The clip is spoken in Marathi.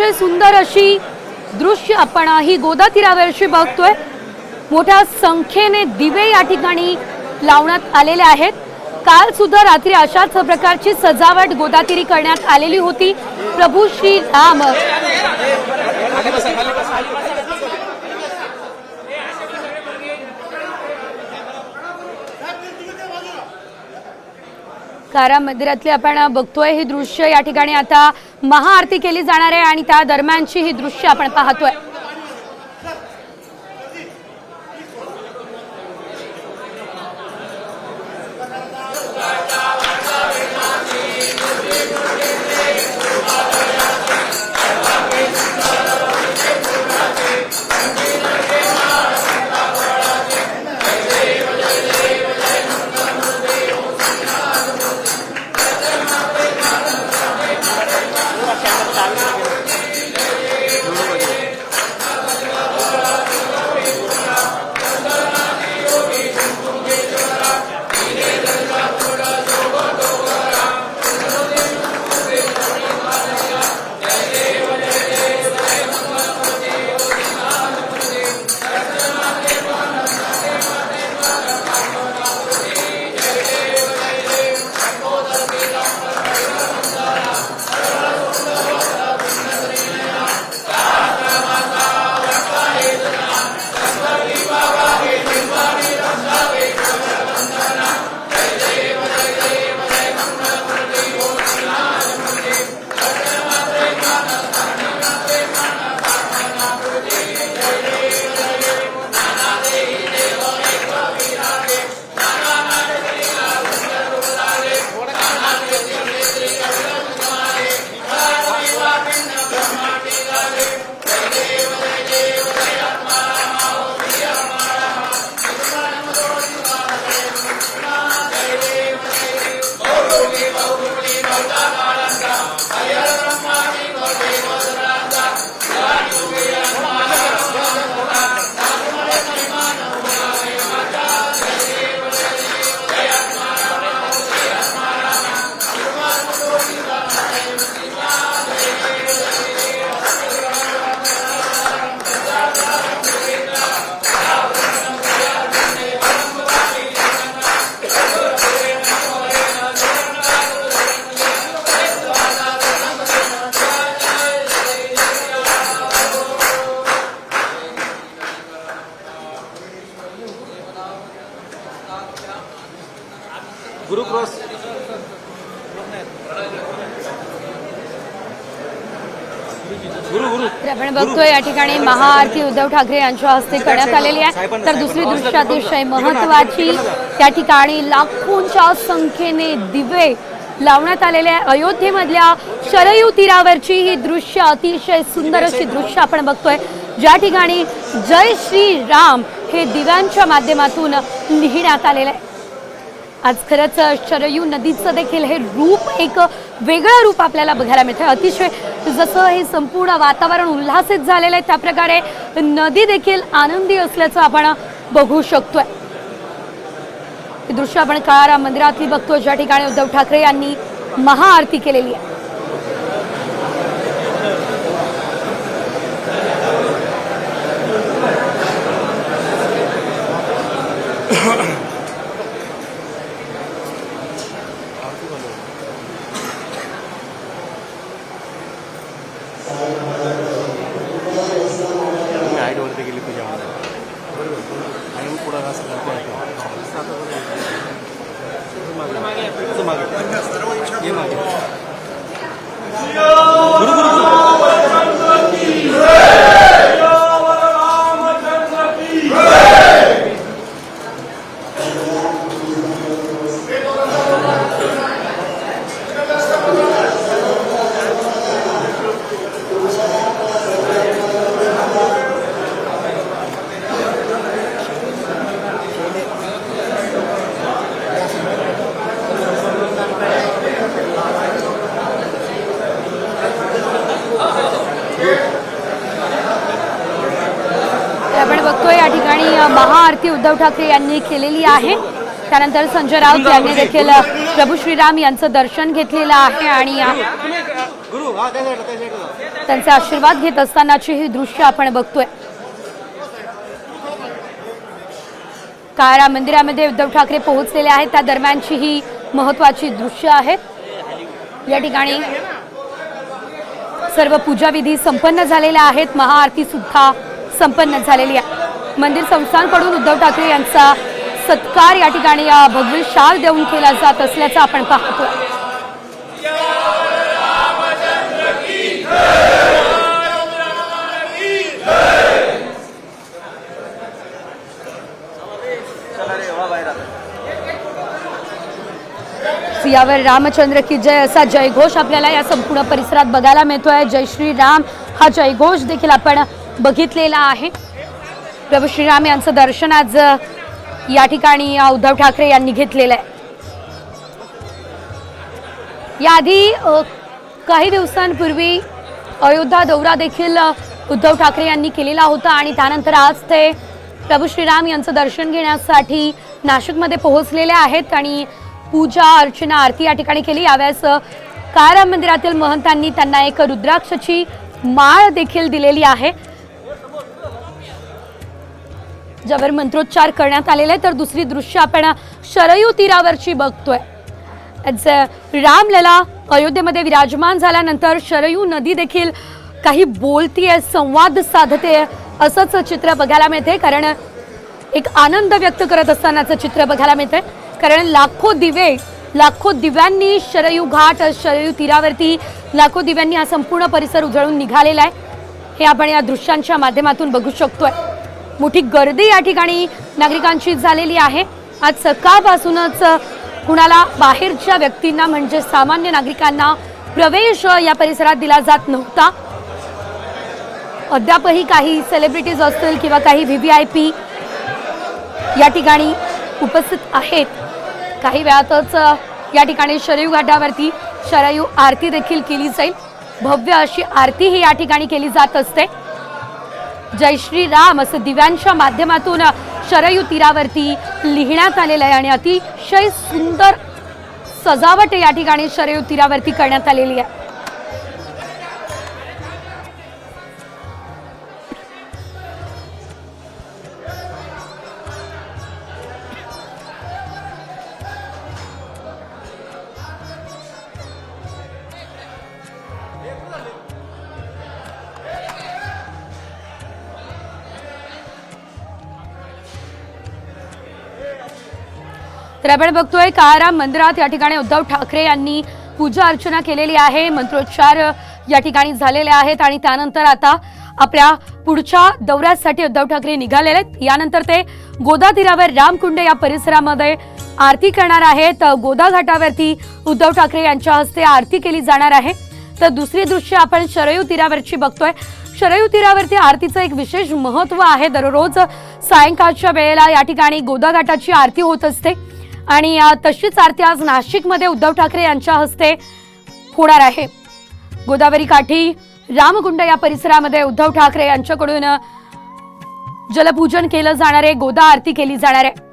अतिशय सुंदर अशी दृश्य आपण ही गोदा तीरावरशी बघतोय. मोठ्या संख्येने दिवे या ठिकाणी लावण्यात आलेले आहेत. काल सुद्धा रात्री अशाच प्रकारची सजावट गोदातिरी करण्यात आलेली होती. प्रभू श्री राम कारा मंदिरातले आपण बघतोय हे दृश्य या ठिकाणी आता महाआरती केली जाणार आहे आणि त्या दरम्यानची ही दृश्य आपण पाहतोय. तर आपण बघतोय या ठिकाणी महाआरती उद्धव ठाकरे यांच्या हस्ते करण्यात आलेली आहे. तर दुसरी दृश्य अतिशय महत्वाची त्या ठिकाणी लाखोंच्या संख्येने दिवे लावण्यात आलेले आहे. अयोध्येमधल्या शरयू तीरावरची ही दृश्य अतिशय सुंदर अशी दृश्य आपण बघतोय. ज्या ठिकाणी जय श्री राम हे दिव्यांच्या माध्यमातून लिहिण्यात आलेलं आहे. आज खरंच शरयू नदीचं देखील हे रूप एक वेगळं रूप आपल्याला बघायला मिळतं अतिशय जसं हे संपूर्ण वातावरण उल्हासित झालेलं आहे त्याप्रकारे नदी देखील आनंदी असल्याचं आपण बघू शकतोय. हे दृश्य आपण काळाराम मंदिरातली बघतो ज्या ठिकाणी उद्धव ठाकरे यांनी महाआरती केलेली आहे. गुरु गुरु उद्धव ठाकरे यांनी केलेली आहे. त्यानंतर संजय राऊत यांनी देखील प्रभू श्रीराम यांचं दर्शन घेतलेलं आहे आणि त्यांचा त्यांचे आशीर्वाद घेत असतानाची ही दृश्य आपण बघतोय. काळा मंदिरामध्ये उद्धव ठाकरे पोहोचलेले आहेत. त्या दरम्यानची ही महत्वाची दृश्य आहेत या ठिकाणी सर्व पूजाविधी संपन्न झालेल्या आहेत. महाआरती सुद्धा संपन्न झालेली आहे मंदिर संस्थांकडून उद्धव ठाकरे यांचा सत्कार या ठिकाणी भगवी शाल देऊन केला जात असल्याचं आपण पाहतो. यावर रामचंद्र की जय असा जयघोष आपल्याला या संपूर्ण परिसरात बघायला मिळतोय. जय श्रीराम हा जयघोष देखील आपण बघितलेला आहे. प्रभू श्रीराम यांचं दर्शन आज या ठिकाणी उद्धव ठाकरे यांनी घेतलेलं आहे. याआधी काही दिवसांपूर्वी अयोध्या दौरा देखील उद्धव ठाकरे यांनी केलेला होता आणि त्यानंतर आज ते प्रभू श्रीराम यांचं दर्शन घेण्यासाठी नाशिकमध्ये पोहोचलेले आहेत आणि पूजा अर्चना आरती या ठिकाणी केली. यावेळेस अ, मंदिरातील महंतांनी त्यांना एक रुद्राक्षाची माळ देखील दिलेली आहे. ज्यावर मंत्रोच्चार करण्यात आलेले आहे तर दुसरी दृश्य आपण शरयू तीरावरची बघतोय. रामलला अयोध्येमध्ये विराजमान झाल्यानंतर शरयू नदी देखील काही बोलतीये संवाद साधते असंच चित्र बघायला मिळते. कारण एक आनंद व्यक्त करत असतानाचं चित्र बघायला मिळते. कारण लाखो दिवे लाखो दिव्यांनी शरयू घाट शरयू तीरावरती लाखो दिव्यांनी हा संपूर्ण परिसर उजळून निघालेला आहे. हे आपण या दृश्यांच्या माध्यमातून बघू शकतोय. मोठी गर्दी या ठिकाणी नागरिकांची झालेली आहे. आज सकाळपासूनच कुणाला बाहेरच्या व्यक्तींना म्हणजे सामान्य नागरिकांना प्रवेश या परिसरात दिला जात नव्हता. अद्यापही काही सेलिब्रिटीज असतील किंवा काही व्ही व्ही आय पी या ठिकाणी उपस्थित आहेत. काही वेळातच या ठिकाणी शरयू घाटावरती शरयू आरती देखील केली जाईल. भव्य अशी आरती ही या ठिकाणी केली जात असते. जय श्रीराम असं दिव्यांच्या माध्यमातून शरयू तीरावरती लिहिण्यात आलेलं आहे आणि अतिशय सुंदर सजावट या ठिकाणी शरयू तीरावरती करण्यात आलेली आहे. तर आपण बघतोय काळाराम मंदिरात या ठिकाणी उद्धव ठाकरे यांनी पूजा अर्चना केलेली आहे मंत्रोच्चार या ठिकाणी झालेले आहेत आणि त्यानंतर आता आपल्या पुढच्या दौऱ्यासाठी उद्धव ठाकरे निघालेले आहेत. यानंतर ते गोदा तीरावर रामकुंड या परिसरामध्ये आरती करणार आहेत. गोदा घाटावरती उद्धव ठाकरे यांच्या हस्ते आरती केली जाणार आहे. तर दुसरी दृश्य आपण शरयू तीरावरची बघतोय. शरयू तीरावरती आरतीचं एक विशेष महत्त्व आहे. दररोज सायंकाळच्या वेळेला या ठिकाणी गोदाघाटाची आरती होत असते. आणि तशीच आरती आज नाशिकमध्ये उद्धव ठाकरे यांच्या हस्ते होणार आहे. गोदावरी काठी रामकुंड या परिसरामध्ये उद्धव ठाकरे यांच्याकडून जलपूजन केलं जाणार आहे. गोदा आरती केली जाणार आहे.